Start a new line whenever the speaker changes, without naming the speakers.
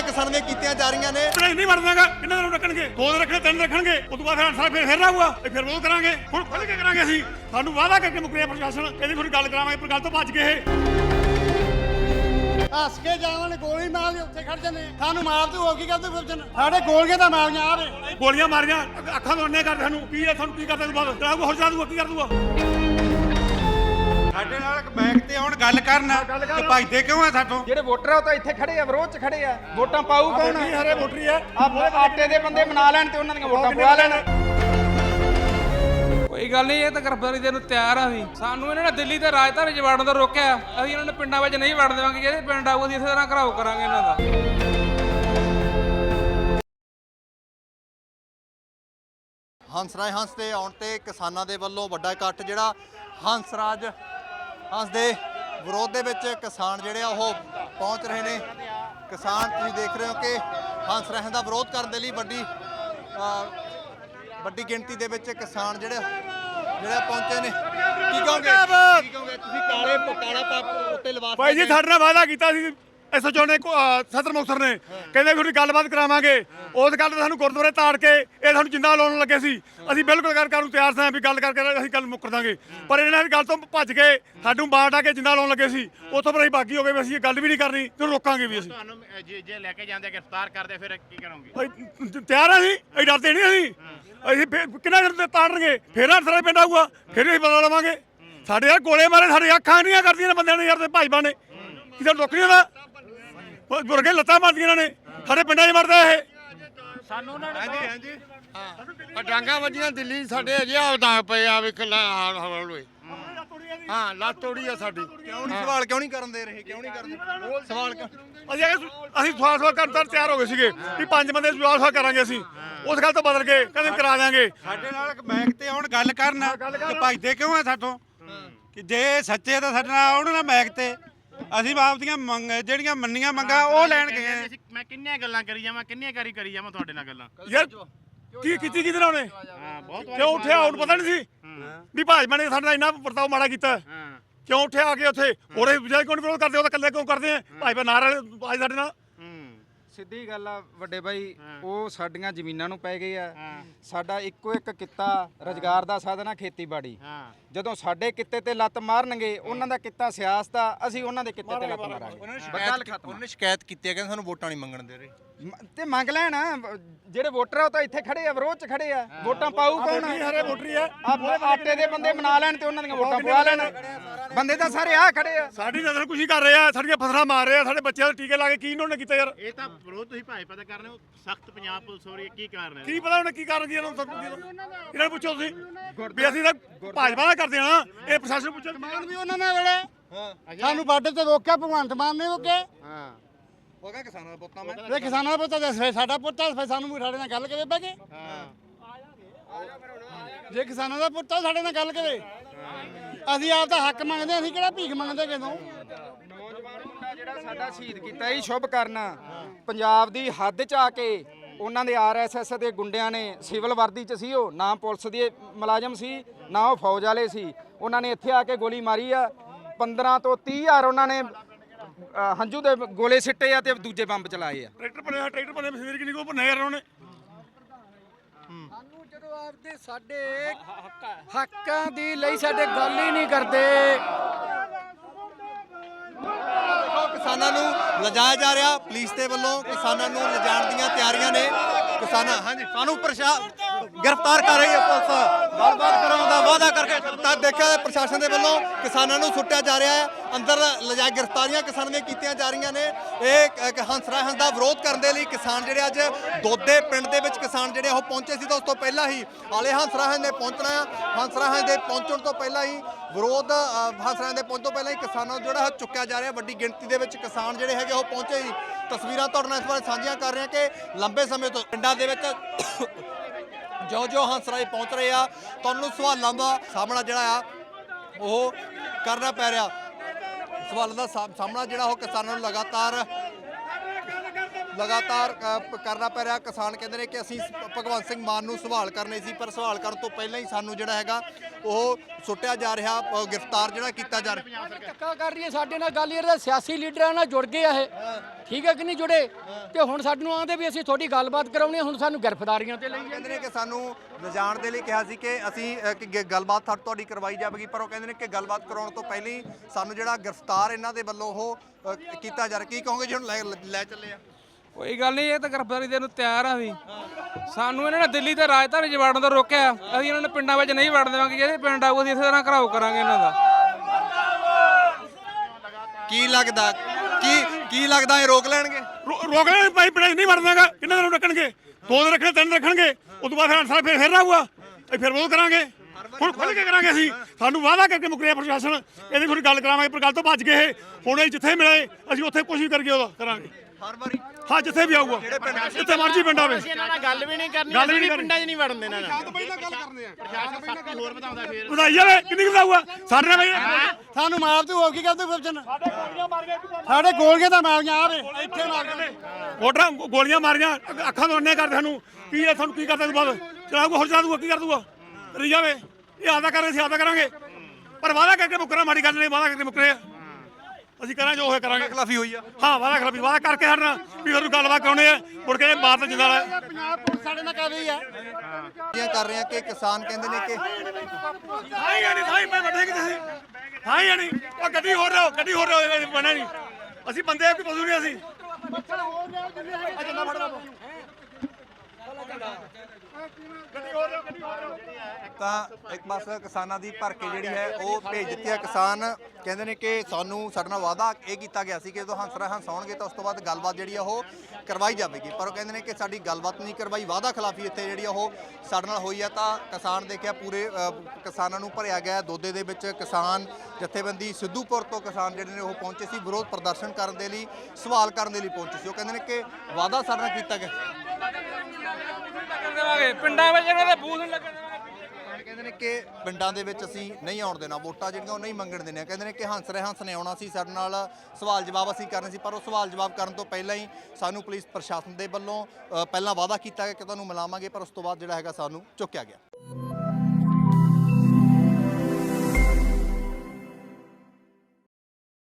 ਗ੍ਰਿਫਤਾਰੀਆਂ ਕਿਸਾਨਾਂ ਦੀਆਂ ਕੀਤੀਆਂ ਜਾ ਰਹੀਆਂ ਨੇ।
ਨਹੀਂ ਨਹੀਂ ਮਰਦਾਗਾ ਕਿੰਨਾ ਦਿਨ ਰੱਖਣਗੇ? ਦੋ ਦਿਨ ਰੱਖਣੇ ਤਿੰਨ ਦਿਨ ਰੱਖਣਗੇ। ਉਸ ਤੋਂ ਬਾਅਦ ਫਿਰ ਸਾਰਾ ਫਿਰ ਫਿਰ ਰਹੂਗਾ ਇਹ ਫਿਰ ਉਹ ਕਰਾਂਗੇ। ਹੁਣ ਖੁੱਲ ਕੇ ਕਰਾਂਗੇ ਅਸੀਂ। ਸਾਨੂੰ ਵਾਅਦਾ ਕਰਕੇ ਮੁਕਰਿਆ ਪ੍ਰਸ਼ਾਸਨ। ਇਹਦੀ ਥੋੜੀ ਗੱਲ ਕਰਾਵਾਂਗੇ ਪਰ ਗੱਲ ਤੋਂ ਭੱਜ ਗਏ ਇਹ।
ਹੱਸ ਕੇ ਜਾਵਣ ਗੋਲੀ ਮਾਰ ਦੇ ਉੱਥੇ ਖੜ ਜਾਂਦੇ। ਸਾਨੂੰ ਮਾਰ ਤੂੰ ਹੋ ਕੀ ਕਰਦੇ ਫਿਰਦੇ ਸਾਡੇ ਗੋਲੀਆਂ ਤਾਂ ਮਾਰੀਆਂ ਆਵੇ
ਗੋਲੀਆਂ ਮਾਰੀਆਂ ਅੱਖ- ਅੱਖਾਂ ਤੋਂ ਅੰਨੇ ਕਰਦੇ ਸਾਨੂੰ। ਕੀ ਹੈ ਤੁਹਾਨੂੰ ਕੀ ਕਰਦੇ ਤੂੰ ਬਾਅਦ? ਕਰਾਂਗਾ ਹੋਰ ਜਾ ਦੂਗਾ ਕੀ ਕਰ ਦੂਗਾ
ਸਾਡੇ ਨਾਲ ਬੈਕ ਤੇ ਆਉਣ ਗੱਲ ਕਰਨ। ਤੇ ਭੱਜਦੇ ਕਿਉਂ ਆ ਸਾਥੋਂ।
ਜਿਹੜੇ ਵੋਟਰ ਆ ਉਹ ਤਾਂ ਇੱਥੇ ਖੜੇ ਆ ਵਿਰੋਧ 'ਚ ਖੜੇ ਆ। ਵੋਟਾਂ ਪਾਊ ਕੌਣ
ਕੀ ਹਰੇ ਵੋਟਰੀ
ਆ। ਆਟੇ ਦੇ ਬੰਦੇ ਮਨਾ ਲੈਣ ਤੇ ਉਹਨਾਂ ਦੀਆਂ ਵੋਟਾਂ ਪਵਾ ਲੈਣ।
ਕੋਈ ਗੱਲ ਨਹੀਂ ਇਹ ਤਾਂ ਗ੍ਰਿਫਤਾਰੀ ਦੇਣ ਨੂੰ ਤਿਆਰ ਆ ਅਸੀਂ। ਸਾਨੂੰ ਇਹਨਾਂ ਨੇ ਦਿੱਲੀ ਤੇ ਰਾਜਧਾਨੀ 'ਚ ਵੜਨ ਤੋਂ ਰੋਕਿਆ। ਅਸੀਂ ਇਹਨਾਂ ਨੂੰ ਪਿੰਡਾਂ ਵਿੱਚ ਨਹੀਂ ਵੜਨ ਦੇਵਾਂਗੇ ਜਿਹੜੇ ਪਿੰਡ ਆਊ ਅਸੀਂ ਇਸੇ ਤਰ੍ਹਾਂ ਘਰਾਓ ਕਰਾਂਗੇ ਇਹਨਾਂ ਦਾ।
ਹੰਸਰਾਜ ਹੰਸ ਤੇ ਆਉਣ ਤੇ ਕਿਸਾਨਾਂ ਦੇ ਵੱਲੋਂ ਵੱਡਾ ਇਕੱਠ ਜਿਹੜਾ ਹੰਸਰਾਜ ਹੰਸ ਦੇ ਵਿਰੋਧ ਦੇ ਵਿੱਚ ਕਿਸਾਨ ਜਿਹੜੇ ਆ ਉਹ ਪਹੁੰਚ ਰਹੇ ਨੇ। ਕਿਸਾਨ ਤੁਸੀਂ ਦੇਖ ਰਹੇ ਹੋ ਕਿ ਹੰਸਰਾਜ ਦਾ ਵਿਰੋਧ ਕਰਨ ਦੇ ਲਈ ਵੱਡੀ ਵੱਡੀ ਗਿਣਤੀ ਦੇ ਵਿੱਚ ਕਿਸਾਨ ਜਿਹੜੇ ਜਿਹੜੇ ਪਹੁੰਚੇ ਨੇ। ਕੀ ਕਹੋਗੇ? ਕੀ ਕਹੋਗੇ? ਤੁਸੀਂ ਕਾਲੇ ਕਾਲਾ ਪਾਪ ਉੱਤੇ ਲਿਬਾਸ
ਭਾਈ ਜੀ ਸਾਡੇ ਨਾਲ ਵਾਅਦਾ ਕੀਤਾ ਸੀ। ਐਸਐਚਓ ਨੇ ਸਦਰ ਮੁਕਤਸਰ ਨੇ। ਕਹਿੰਦੇ ਤੁਹਾਡੀ ਗੱਲਬਾਤ ਕਰਾਵਾਂਗੇ। ਉਸ ਗੱਲ ਤੇ ਸਾਨੂੰ ਗੁਰਦੁਆਰੇ ਤਾੜ ਕੇ ਇਹ ਸਾਨੂੰ ਜਿੰਦਾ ਲਾਉਣ ਲੱਗੇ ਸੀ। ਅਸੀਂ ਬਿਲਕੁਲ ਗੱਲ ਕਰਨ ਨੂੰ ਤਿਆਰ ਸਾਂ ਵੀ ਗੱਲ ਕਰਕੇ ਅਸੀਂ ਗੱਲ ਮੁੱਕਰ ਦਾਂਗੇ। ਪਰ ਇਹਨਾਂ ਦੀ ਗੱਲ ਤੋਂ ਭੱਜ ਕੇ ਸਾਨੂੰ ਬਾਹਰ ਆ ਕੇ ਜਿੰਦਾ ਲਾਉਣ ਲੱਗੇ ਸੀ। ਉੱਥੋਂ ਪਰ ਅਸੀਂ ਬਾਕੀ ਹੋ ਗਏ ਵੀ ਅਸੀਂ ਇਹ ਗੱਲ ਵੀ ਨਹੀਂ ਕਰਨੀ ਤੇ ਰੋਕਾਂਗੇ ਵੀ ਅਸੀਂ।
ਤੁਹਾਨੂੰ ਜੇ ਜੇ ਲੈ ਕੇ ਜਾਂਦੇ ਗ੍ਰਿਫਤਾਰ ਕਰਦੇ ਫਿਰ ਕੀ ਕਰੋਗੇ?
ਭਾਈ ਤਿਆਰ ਆ ਅਸੀਂ। ਅਸੀਂ ਡਰਦੇ ਨਹੀਂ ਅਸੀਂ। ਅਸੀਂ ਫਿਰ ਕਿੰਨਾ ਚਿਰ ਤੇ ਤਾੜਨਗੇ? ਫੇਰ ਹਰ ਸਾਰੇ ਪਿੰਡ ਆਊਗਾ। ਫਿਰ ਅਸੀਂ ਬਦਲਾ ਲਵਾਂਗੇ। ਸਾਡੇ ਯਾਰ ਗੋਲੇ ਮਾਰੇ ਸਾਡੇ ਅੱਖਾਂ ਨਹੀਂ ਕਰਦੀਆਂ ਬੰਦਿਆਂ ਨੇ ਯਾਰ ਤੇ ਭਾਈਬਾ ਨੇ। ਕਿਤੇ ਰੁਕ ਨਹੀਂ ਹੁੰਦਾ? ਬੁਰਗੇ ਲੱਤਾਂ ਮਾਰਦੀਆਂ ਇਹਨਾਂ ਨੇ। ਸਾਡੇ ਪਿੰਡਾਂ 'ਚ ਮਰਦਾ ਇਹ।
ਆ ਡਾਂਗਾ ਵੱਜੀਆਂ ਦਿੱਲੀ ਸਾਡੇ ਅਜੇ ਆਵਦਾ ਪਏ ਆ ਵੇਖ ਲਾ ਹਾਂ ਲੱਤ ਤੋੜੀ ਆ ਸਾਡੀ।
ਕਿਉਂ ਨਹੀਂ ਸਵਾਲ ਕਿਉਂ ਨਹੀਂ ਕਰਨ ਦੇ ਰਹੇ? ਕਿਉਂ ਨਹੀਂ ਕਰਦੇ ਸਵਾਲ
ਅਸੀਂ ਅਗੇ ਅਸੀਂ ਸਵਾਲ ਸਵਾਲ ਕਰਨ ਤੋਂ ਤਿਆਰ ਹੋ ਗਏ ਸੀਗੇ ਵੀ ਪੰਜ ਬੰਦੇ ਸਵਾਲ ਸਵਾਲ ਕਰਾਂਗੇ ਅਸੀਂ। ਉਸ ਗੱਲ ਤੋਂ ਬਦਲ ਕੇ ਕਹਿੰਦੇ ਕਰਾ ਦਿਆਂਗੇ।
ਸਾਡੇ ਨਾਲ ਬੈਕ ਤੇ ਆਉਣ ਗੱਲ ਕਰਨ। ਤੇ ਭੱਜਦੇ ਕਿਉਂ ਆ ਸਾਥੋਂ ਕਿ ਜੇ ਸੱਚੇ ਤਾਂ ਸਾਡੇ ਨਾਲ ਆਉਣ ਨਾ ਬੈਕ ਤੇ। ਅਸੀਂ ਆਪਦੀਆਂ ਮੰਗ ਜਿਹੜੀਆਂ ਮੰਨੀਆਂ ਮੰਗਾਂ ਉਹ ਲੈਣ ਗਏ। ਆ
ਮੈਂ ਕਿੰਨੀਆਂ ਗੱਲਾਂ ਕਰੀ ਜਾਵਾਂ ਕਿੰਨੀਆਂ ਕਰੀ ਕਰੀ ਜਾਵਾਂ ਤੁਹਾਡੇ ਨਾਲ ਗੱਲਾਂ?
ਯਾਰ ਕੀ ਕੀਤੀ ਕਿਹਦੇ ਨਾਲ ਉਹਨੇ?
ਹਾਂ ਬਹੁਤ ਵਾਰੀ
ਕਿਉਂ ਉੱਠਿਆ ਉਹਨੂੰ ਪਤਾ ਨਹੀਂ ਸੀ। ਵੀ ਭਾਜਪਾ ਨੇ ਸਾਡੇ ਨਾਲ ਇੰਨਾ ਵਰਤਾਓ ਮਾੜਾ ਕੀਤਾ।
ਹਾਂ।
ਕਿਉਂ ਉੱਠਿਆ ਆ ਕੇ ਉੱਥੇ? ਉਹਦੇ ਵਿਜੇ ਕਿਉਂ ਵਿਰੋਧ ਕਰਦੇ ਉਹ ਤਾਂ ਇਕੱਲੇ ਕਿਉਂ ਕਰਦੇ ਆ? ਭਾਜਪਾ ਨਾਰਾ ਅੱਜ ਸਾਡੇ ਨਾਲ
ਹੂੰ
ਸਿੱਧੀ ਗੱਲ ਆ ਵੱਡੇ ਬਾਈ ਉਹ ਸਾਡੀਆਂ ਜ਼ਮੀਨਾਂ ਨੂੰ ਪੈ ਗਏ ਆ। ਸਾਡਾ ਇੱਕੋ ਇੱਕ ਕਿੱਤਾ ਰੋਜ਼ਗਾਰ ਦਾ ਸਾਧਨ ਆ ਖੇਤੀਬਾੜੀ। ਜਦੋਂ ਸਾਡੇ ਕਿੱਤੇ ਤੇ ਲੱਤ ਮਾਰਨਗੇ ਉਹਨਾਂ ਦਾ ਕਿੱਤਾ ਸਿਆਸਤ ਆ ਅਸੀਂ ਉਹਨਾਂ ਦੇ ਕਿੱਤੇ ਤੇ ਲੱਤ ਮਾਰਾਂਗੇ।
ਉਹਨਾਂ ਨੇ ਸ਼ਿਕਾਇਤ ਕੀਤੀ ਹੈ ਕਿ ਸਾਨੂੰ ਵੋਟਾਂ ਨਹੀਂ ਮੰਗਣ ਦੇ ਰਹੇ।
ਮ- ਤੇ ਮੰਗ ਲੈਣ ਜਿਹੜੇ ਵੋਟਰ ਆ ਉਹ ਤਾਂ ਇੱਥੇ ਖੜੇ ਆ ਵਿਰੋਧ 'ਚ ਖੜੇ ਆ। ਵੋਟਾਂ ਪਾਊ ਕੌਣ
ਕੀ ਹਰੇ ਵੋਟਰੀ ਹੈ
ਆ ਆਟੇ ਦੇ ਬੰਦੇ ਮਨਾ ਲੈਣ ਤੇ ਉਹਨਾਂ ਦੀਆਂ ਵੋਟਾਂ ਪਵਾ ਲੈਣ। ਬੰਦੇ ਤਾਂ ਸਾਰੇ ਆ ਖੜੇ ਆ।
ਸਾਡੀ ਨਜ਼ਰ ਕੁਸ਼ੀ ਕਰ ਰਹੇ ਆ ਸਾਡੀਆਂ ਫਸਲਾਂ ਮਾਰ ਰਹੇ ਆ ਸਾਡੇ ਬੱਚਿਆਂ ਦੇ ਟੀਕੇ ਲਾ ਕੇ ਕੀ ਇਹਨਾਂ ਨੇ ਕੀਤਾ ਯਾਰ?
ਇਹ ਤਾਂ ਵਿਰੋਧ ਤੁਸੀਂ ਭਾਈ ਪਤਾ ਕਰਨੇ ਹੋ ਸਖਤ ਪੰਜਾਬ ਪੁਲਿਸ ਹੋ ਰਹੀ ਹੈ ਕੀ ਕਾਰਨ ਹੈ?
ਕੀ ਪਤਾ ਉਹਨੇ ਕੀ ਕਾਰਨ ਕੀ ਇਹਨਾਂ ਨੂੰ ਸਭ- ਇਹਨਾਂ ਨੂੰ ਪੁੱਛੋ ਤੁਸੀਂ। ਵੀ ਅਸੀਂ ਤਾਂ ਭਾਜਪਾ ਦਾ ਕਰਦੇ ਆ ਇਹ ਪ੍ਰਸ਼ਾਸਨ ਨੂੰ ਪੁੱਛੋ।
ਮਾਨ ਵੀ ਉਹਨਾਂ ਨੇ ਵੇਲੇ ਸਾਨੂੰ ਬਾਰਡਰ ਤੇ ਰੋਕਿਆ ਭਗਵੰਤ ਮਾਨ ਨੇ ਰੋਕੇ
ਹਾਂ।
ਉਹ ਕਹਿੰਦਾ ਕਿਸਾਨਾਂ ਦਾ ਪੁੱਤਾਂ ਮੈਂ?
ਇਹ ਕਿਸਾਨਾਂ ਦਾ ਪੁੱਤ ਦੱਸ ਸਾਡਾ ਪੁੱਤ ਆ, ਫਿਰ ਸਾਨੂੰ ਵੀ ਸਾਡੇ ਨਾਲ ਗੱਲ ਕਰੇ ਬਹਿ ਕੇ।
ਹਾਂ
ਜੇ ਕਿਸਾਨਾਂ ਦਾ ਪੁੱਤ ਆ, ਸਾਡੇ ਨਾਲ ਗੱਲ ਕਰੇ ਅਸੀਂ ਆਪ ਦਾ ਹੱਕ ਮੰਗਦੇ ਹਾਂ, ਅਸੀਂ ਕਿਹੜਾ ਭੀਖ ਮੰਗਦੇ ਕਿਦੋਂ
ਨੌਜਵਾਨ ਮੁੰਡਾ ਜਿਹੜਾ ਸਾਡਾ ਸ਼ਹੀਦ ਕੀਤਾ ਇਹ ਸ਼ੁਭ ਕਰਨਾ ਪੰਜਾਬ ਦੀ ਹੱਦ 'ਚ ਆ ਕੇ ਉਹਨਾਂ ਦੇ ਆਰਐਸਐਸ ਦੇ ਗੁੰਡਿਆਂ ਨੇ ਸਿਵਲ ਵਰਦੀ 'ਚ ਸੀ ਉਹ ਨਾ ਪੁਲਿਸ ਦੇ ਮੁਲਾਜ਼ਮ ਸੀ ਨਾ ਉਹ ਫੌਜ ਵਾਲੇ ਸੀ। ਉਹਨਾਂ ਨੇ ਇੱਥੇ ਆ ਕੇ ਗੋਲੀ ਮਾਰੀ ਆ। 15 ਤੋਂ 30 ਹਜ਼ਾਰ ਉਹਨਾਂ ਨੇ ਅ, ਹੰਝੂ ਦੇ ਗੋਲੇ ਸਿੱਟੇ ਆ ਤੇ ਦੂਜੇ ਬੰਬ ਚਲਾਏ ਆ।
ਟਰੈਕਟਰ ਬਣਿਆ ਟਰੈਕਟਰ ਬਣਿਆ ਮਸ਼ੀਨਰੀ ਕਿੰਨੀ ਕੋ ਬਣਾਇਆ ਯਾਰ ਉਹਨੇ?
ਸਾਨੂੰ ਜਦੋਂ ਆਪਦੇ ਸਾਡੇ ਹੱਕਾਂ ਦੀ ਲਈ ਸਾਡੇ ਗੱਲ ਹੀ ਨਹੀਂ ਕਰਦੇ।
ਕਿਸਾਨਾਂ ਨੂੰ ਲਿਜਾਇਆ ਜਾ ਰਿਹਾ ਪੁਲਿਸ ਦੇ ਵੱਲੋਂ। ਕਿਸਾਨਾਂ ਨੂੰ ਲਿਜਾਣ ਦੀਆਂ ਤਿਆਰੀਆਂ ਨੇ। ਕਿਸਾਨਾਂ ਹਾਂਜੀ ਸਾਨੂੰ ਪ੍ਰਸ਼ਾ ਗ੍ਰਿਫਤਾਰ ਕਰ ਰਹੀ ਹੈ ਪੁਲਿਸ। ਗੱਲਬਾਤ ਕਰਾਉਣ ਦਾ ਵਾਅਦਾ ਕਰਕੇ ਤਾਂ ਦੇਖਿਆ ਪ੍ਰਸ਼ਾਸਨ ਦੇ ਵੱਲੋਂ ਕਿਸਾਨਾਂ ਨੂੰ ਸੁੱਟਿਆ ਜਾ ਰਿਹਾ ਹੈ। ਅੰਦਰ ਲਿਜਾ ਗ੍ਰਿਫਤਾਰੀਆਂ ਕਿਸਾਨਾਂ ਦੀਆਂ ਕੀਤੀਆਂ ਜਾ ਰਹੀਆਂ ਨੇ। ਇਹ ਇੱਕ ਹੰਸਰਾ ਹੰਸ ਦਾ ਵਿਰੋਧ ਕਰਨ ਦੇ ਲਈ ਕਿਸਾਨ ਜਿਹੜੇ ਅੱਜ ਦੋਦੇ ਪਿੰਡ ਦੇ ਵਿੱਚ ਕਿਸਾਨ ਜਿਹੜੇ ਉਹ ਪਹੁੰਚੇ ਸੀ ਤਾਂ ਉਸ ਤੋਂ ਪਹਿਲਾਂ ਹੀ ਆਲੇ ਹੰਸਰਾ ਹੰਸ ਨੇ ਪਹੁੰਚਣਾ ਆ। ਹੰਸਰਾ ਹੰਸ ਦੇ ਪਹੁੰਚਣ ਤੋਂ ਪਹਿਲਾਂ ਹੀ ਵਿਰੋਧ ਹੰਸਰਾ ਦੇ ਪਹੁੰਚ ਤੋਂ ਪਹਿਲਾਂ ਹੀ ਕਿਸਾਨਾਂ ਨੂੰ ਜਿਹੜਾ ਚੁੱਕਿਆ ਜਾ ਰਿਹਾ। ਵੱਡੀ ਗਿਣਤੀ ਦੇ ਵਿੱਚ ਕਿਸਾਨ ਜਿਹੜੇ ਹੈਗੇ ਉਹ ਪਹੁੰਚੇ ਸੀ। ਤਸਵੀਰਾਂ ਤੁਹਾਡੇ ਨਾਲ ਇਸ ਬਾਰੇ ਸਾਂਝੀਆਂ ਕਰ ਰਹੇ ਹਾਂ ਕਿ ਲੰਬੇ ਸਮੇਂ ਤੋਂ ਪਿੰਡਾਂ ਦੇ ਵਿੱਚ ਜੋ ਜੋ ਹੰਸਰਾਜ ਪਹੁੰਚ ਰਹੇ ਆ, ਤੁਹਾਨੂੰ ਸਵਾਲਾਂ ਦਾ ਸਾਹਮਣਾ ਜਿਹੜਾ ਆ, ਉਹ ਕਰਨਾ ਪੈ ਰਿਹਾ। ਸਵਾਲਾਂ ਦਾ ਸਾ- ਸਾਹਮਣਾ ਜਿਹੜਾ ਉਹ ਕਿਸਾਨਾਂ ਨੂੰ ਲਗਾਤਾਰ ਲਗਾਤਾਰ ਕਰਨਾ ਪੈ ਰਿਹਾ। ਕਿਸਾਨ ਕਹਿੰਦੇ ਨੇ ਕਿ ਅਸੀਂ ਭਗਵੰਤ ਸਿੰਘ ਮਾਨ ਨੂੰ ਸਵਾਲ ਕਰਨੇ ਸੀ ਪਰ ਸਵਾਲ ਕਰਨ ਤੋਂ ਪਹਿਲਾਂ ਹੀ ਸਾਨੂੰ ਜਿਹੜਾ ਹੈਗਾ ਉਹ ਸੁੱਟਿਆ ਜਾ ਰਿਹਾ ਗ੍ਰਿਫਤਾਰ ਜਿਹੜਾ ਕੀਤਾ ਜਾ ਰਿਹਾ।
ਧੱਕਾ ਕਰ ਰਹੀ ਹੈ ਸਾਡੇ ਨਾਲ ਗੱਲ ਇਹ ਸਿਆਸੀ ਲੀਡਰਾਂ ਨਾਲ ਜੁੜ ਗਏ ਆ ਇਹ। ਠੀਕ ਹੈ ਕਿ ਨਹੀਂ ਜੁੜੇ? ਤੇ ਹੁਣ ਸਾਨੂੰ ਆਂਦੇ ਵੀ ਅਸੀਂ ਤੁਹਾਡੀ ਗੱਲਬਾਤ ਕਰਾਉਣੀ ਹੈ, ਹੁਣ ਸਾਨੂੰ ਗ੍ਰਿਫਤਾਰੀਆਂ ਤੇ ਲਈ ਜਾਂਦੇ
ਕਹਿੰਦੇ ਨੇ ਕਿ ਸਾਨੂੰ ਲਿਜਾਣ ਦੇ ਲਈ ਕਿਹਾ ਸੀ ਕਿ ਅਸੀਂ ਕਿ ਗੱਲਬਾਤ ਤੁਹਾਡ- ਕਰਵਾਈ ਜਾਵੇਗੀ ਪਰ ਉਹ ਕਹਿੰਦੇ ਨੇ ਕਿ ਗੱਲਬਾਤ ਕਰਾਉਣ ਤੋਂ ਪਹਿਲਾਂ ਹੀ ਸਾਨੂੰ ਜਿਹੜਾ ਗ੍ਰਿਫਤਾਰ ਇਹਨਾਂ ਦੇ ਵੱਲੋਂ ਉਹ ਕੀਤਾ ਜਾ ਰਿਹਾ। ਕੀ ਕਹੋਗੇ ਜੀ ਹੁਣ ਲੈ ਚੱਲੇ ਆ।
ਕੋਈ ਗੱਲ ਨਹੀਂ ਇਹ ਤਾਂ ਗ੍ਰਿਫਤਾਰੀ ਦੇਣ ਨੂੰ ਤਿਆਰ ਆ ਅਸੀਂ। ਸਾਨੂੰ ਇਹਨਾਂ ਨੇ ਦਿੱਲੀ ਤੇ ਰਾਜਧਾਨੀ 'ਚ ਵੜਨ ਤੋਂ ਰੋਕਿਆ। ਅਸੀਂ ਇਹਨਾਂ ਨੂੰ ਪਿੰਡਾਂ ਵਿੱਚ ਨਹੀਂ ਵੜਨ ਦੇਵਾਂਗੇ ਜਿਹੜੇ ਪਿੰਡ ਆਊ ਅਸੀਂ ਇਸੇ ਤਰ੍ਹਾਂ ਘਰਾਓ ਕਰਾਂਗੇ ਇਹਨਾਂ ਦਾ।
ਕੀ ਲੱਗਦਾ ਕੀ ਕੀ ਲੱਗਦਾ ਇਹ ਰੋਕ ਲੈਣਗੇ?
ਰੋ- ਰੋਕ ਲੈ ਭਾਈ ਪਿੰਡ ਨਹੀਂ ਵੜਨਾਗਾ ਕਿੰਨੇ ਦਿਨ ਰੱਖਣਗੇ ਦੋ ਦਿਨ ਰੱਖਣੇ ਤਿੰਨ ਰੱਖਣਗੇ ਉਸ ਤੋਂ ਬਾਅਦ ਫਿਰ ਫਿਰ ਫਿਰ ਰਹੂਗਾ ਅਸੀਂ ਫਿਰ ਉਹ ਕਰਾਂਗੇ। ਹੁਣ ਖੁੱਲ ਕੇ ਕਰਾਂਗੇ ਅਸੀਂ। ਸਾਨੂੰ ਵਾਅਦਾ ਕਰਕੇ ਮੁਕਰਿਆ ਪ੍ਰਸ਼ਾਸਨ ਇਹਦੀ ਥੋੜੀ ਗੱਲ ਕਰਾਵਾਂਗੇ ਪਰ ਗੱਲ ਤੋਂ ਭੱਜ ਗਏ ਇਹ। ਹੁਣ ਇਹ ਜਿੱਥੇ ਮਿਲੇ ਅਸੀਂ ਉੱਥੇ ਕੋਸ਼ਿਸ਼ ਕਰਕੇ ਉਹਦਾ ਕਰਾਂਗੇ।
ਹਰ ਵਾਰੀ
ਹਾਂ ਜਿੱਥੇ ਵੀ ਆਊਗਾ। ਜਿੱਥੇ ਮਰਜ਼ੀ ਪਿੰਡ ਆਵੇ।
ਇਹਨਾਂ ਨਾਲ ਗੱਲ ਵੀ ਨਹੀਂ ਕਰਨੀ
ਗੱਲ ਵੀ ਨਹੀਂ
ਅਸੀਂ
ਕਰਨੀ।
ਪਿੰਡਾਂ 'ਚ ਨਹੀਂ ਵੜਨ ਦੇਣਾ। ਸ਼ਾਂਤ ਪਹਿਲਾਂ ਗੱਲ ਕਰਦੇ ਆ। ਪ੍ਰਸ਼ਾਸਨ ਸਖਤੀ ਹੋਰ ਵਧਾਉਂਦਾ ਫੇਰ।
ਵਧਾਈ ਜਾਵੇ ਕਿੰਨੀ ਕੁ ਵਧਾਊਗਾ? ਸਾਡੇ ਨਾਲ ਬਈ
ਸਾਨੂੰ ਮਾਰ ਤੂੰ ਹੋ ਕੀ ਕਰਦੇ ਫਿਰਜਨ ਸਾਡੇ ਗੋਲੀਆਂ ਤਾਂ ਮਾਰੀਆਂ ਆ ਵੇ ਇੱਥੇ ਮਾਰ ਕੇ
ਵੋਟਰਾਂ ਗੋਲੀਆਂ ਮਾਰੀਆਂ ਅੱਖ- ਅੱਖਾਂ ਤੋਂ ਅੰਨੇ ਕਰਦੇ ਸਾਨੂੰ। ਕੀ ਇਹ ਤੁਹਾਨੂੰ ਕੀ ਕਰਦਾ ਤੂੰ ਬਾਅਦ? ਚਲਾਊਗਾ ਹੋਰ ਚਲਾ ਦੂਗਾ ਕੀ ਕਰ ਦੂਗਾ ਕਰੀ ਜਾਵੇ। ਇਹ ਆਦਾ ਕਰ ਰਹੇ ਸੀ ਆਦਾ ਕਰਾਂਗੇ। ਪਰ ਵਾਅਦਾ ਕਰਕੇ ਮੁਕਰਾਂ ਮਾੜੀ ਗੱਲ ਨਹੀਂ ਵਾਅਦਾ ਕਰਕੇ ਮੁਕਰੇ ਆ। ਅਸੀਂ ਕਰਾਂਗੇ ਜੋ ਹੋਏ ਕਰਾਂਗੇ।
ਖਿਲਾਫੀ ਹੋਈ ਆ।
ਹਾਂ ਵਾਅਦਾ ਖਿਲਾਫੀ ਵਾਅਦਾ ਕਰਕੇ ਹਟਣਾ ਵੀ ਤੁਹਾਨੂੰ ਗੱਲਬਾਤ ਕਰਾਉਣੀ ਹੈ। ਮੁੜ ਕੇ ਮਾਰ ਤੇ ਜਿੰਦਾ
ਪੰਜਾਬ ਪੁਲਿਸ ਸਾਡੇ ਨਾਲ ਕਰ ਰਹੀ ਆ
ਇਹ ਕਰ ਰਹੇ ਆ ਕਿ ਕਿਸਾਨ ਕਹਿੰਦੇ ਨੇ ਕਿ
ਹਾਈ ਯਾਨੀ ਹਾਈ ਮੈਂ ਵੱਡੇ ਕਿ ਤੁਸੀਂ ਹਾਈ ਯਾਨੀ ਉਹ ਗੱਡੀ ਹੋ ਰਹੋ ਗੱਡੀ ਹੋ ਰਹੋ ਬਣਾ ਨਹੀਂ ਅਸੀਂ ਬੰਦੇ ਕੋਈ ਪਸ਼ੂ ਨਹੀਂ ਅਸੀਂ। ਗੱਡੀ ਹੋ ਰਹੋ ਗੱਡੀ ਹੋ ਰਹੋ
ਤਾਂ ਇੱਕ ਬਸ ਕਿਸਾਨਾਂ ਦੀ ਭਰ ਕੇ ਜਿਹੜੀ ਹੈ ਉਹ ਭੇਜ ਦਿੱਤੀ ਹੈ। ਕਿਸਾਨ ਕਹਿੰਦੇ ਨੇ ਕਿ ਸਾਨੂੰ, ਸਾਡੇ ਨਾਲ ਵਾਅਦਾ ਇਹ ਕੀਤਾ ਗਿਆ ਸੀ ਕਿ ਜਦੋਂ ਹੰਸਰਾ ਹੰਸਾਉਣਗੇ ਤਾਂ ਉਸ ਤੋਂ ਬਾਅਦ ਗੱਲਬਾਤ ਜਿਹੜੀ ਆ ਉਹ ਕਰਵਾਈ ਜਾਵੇਗੀ। ਪਰ ਉਹ ਕਹਿੰਦੇ ਨੇ ਕਿ ਸਾਡੀ ਗੱਲਬਾਤ ਨਹੀਂ ਕਰਵਾਈ, ਵਾਅਦਾ ਖਿਲਾਫੀ ਇੱਥੇ ਜਿਹੜੀ ਆ ਉਹ ਸਾਡੇ ਨਾਲ ਹੋਈ ਹੈ ਤਾਂ ਕਿਸਾਨ ਦੇਖਿਆ ਪੂਰੇ ਕਿਸਾਨਾਂ ਨੂੰ ਭਰਿਆ ਗਿਆ ਦੋਦੇ ਦੇ ਵਿੱਚ। ਕਿਸਾਨ ਜਥੇਬੰਦੀ ਸਿੱਧੂਪੁਰ ਤੋਂ ਕਿਸਾਨ ਜਿਹੜੇ ਨੇ ਉਹ ਪਹੁੰਚੇ ਸੀ, ਵਿਰੋਧ ਪ੍ਰਦਰਸ਼ਨ ਕਰਨ ਦੇ ਲਈ, ਸਵਾਲ ਕਰਨ ਦੇ ਲਈ ਪਹੁੰਚੇ ਸੀ। ਉਹ ਕਹਿੰਦੇ ਨੇ ਕਿ ਵਾਅਦਾ ਸਾਡੇ ਨਾਲ ਕੀਤਾ ਗਿਆ।
ਪਿੰਡਾਂ ਵਿੱਚ ਇਹਨਾਂ ਦੇ ਬੂਥ ਨਹੀਂ ਲੱਗਣ
ਕਹਿੰਦੇ ਨੇ ਕਿ ਪਿੰਡਾਂ ਦੇ ਵਿੱਚ ਅਸੀਂ ਨਹੀਂ ਆਉਣ ਦੇਣਾ, ਵੋਟਾਂ ਜਿਹੜੀਆਂ ਉਹ ਨਹੀਂ ਮੰਗਣ ਦੇਣੀਆਂ ਕਹਿੰਦੇ ਨੇ ਕਿ ਹੰਸ ਰਹੇ ਹੰਸ ਨੇ ਆਉਣਾ ਸੀ, ਸਾਡੇ ਨਾਲ ਸਵਾਲ ਜਵਾਬ ਅਸੀਂ ਕਰਨੇ ਸੀ, ਪਰ ਉਹ ਸਵਾਲ ਜਵਾਬ ਕਰਨ ਤੋਂ ਪਹਿਲਾਂ ਹੀ ਸਾਨੂੰ ਪੁਲਿਸ ਪ੍ਰਸ਼ਾਸਨ ਦੇ ਵੱਲੋਂ ਪਹਿਲਾਂ ਵਾਅਦਾ ਕੀਤਾ ਗਿਆ ਕਿ ਤੁਹਾਨੂੰ ਮਿਲਾਵਾਂਗੇ, ਪਰ ਉਸ ਤੋਂ ਬਾਅਦ ਜਿਹੜਾ ਹੈਗਾ ਸਾਨੂੰ ਚੁੱਕਿਆ ਗਿਆ।